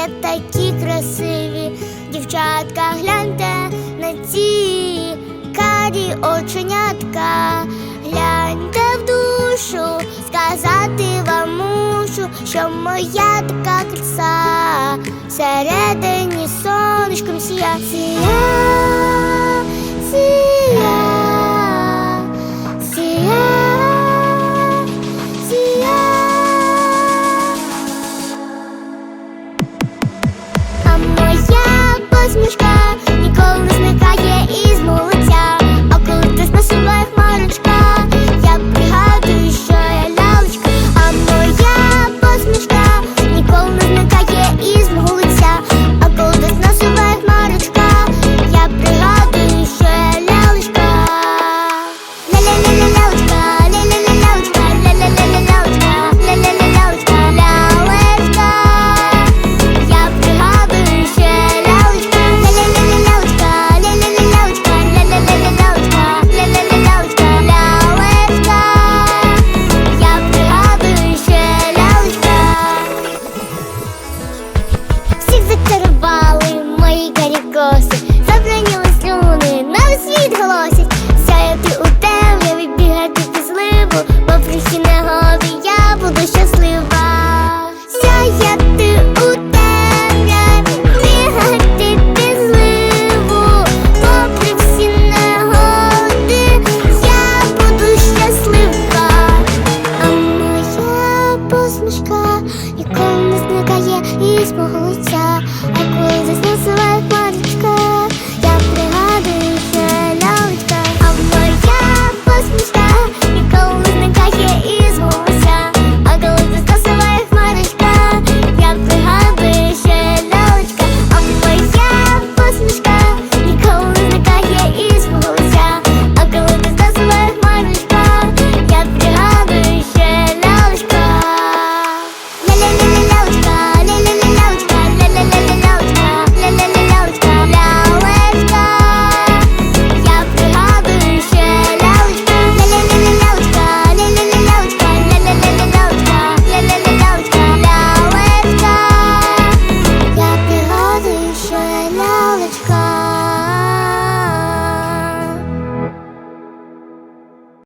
є такі красиві. Дівчатка, гляньте на ці карі оченятка. Гляньте в душу, сказати вам мушу, що моя така краса всередині сонечком сія. Mich ніколи не зникає із мого а коли засну сила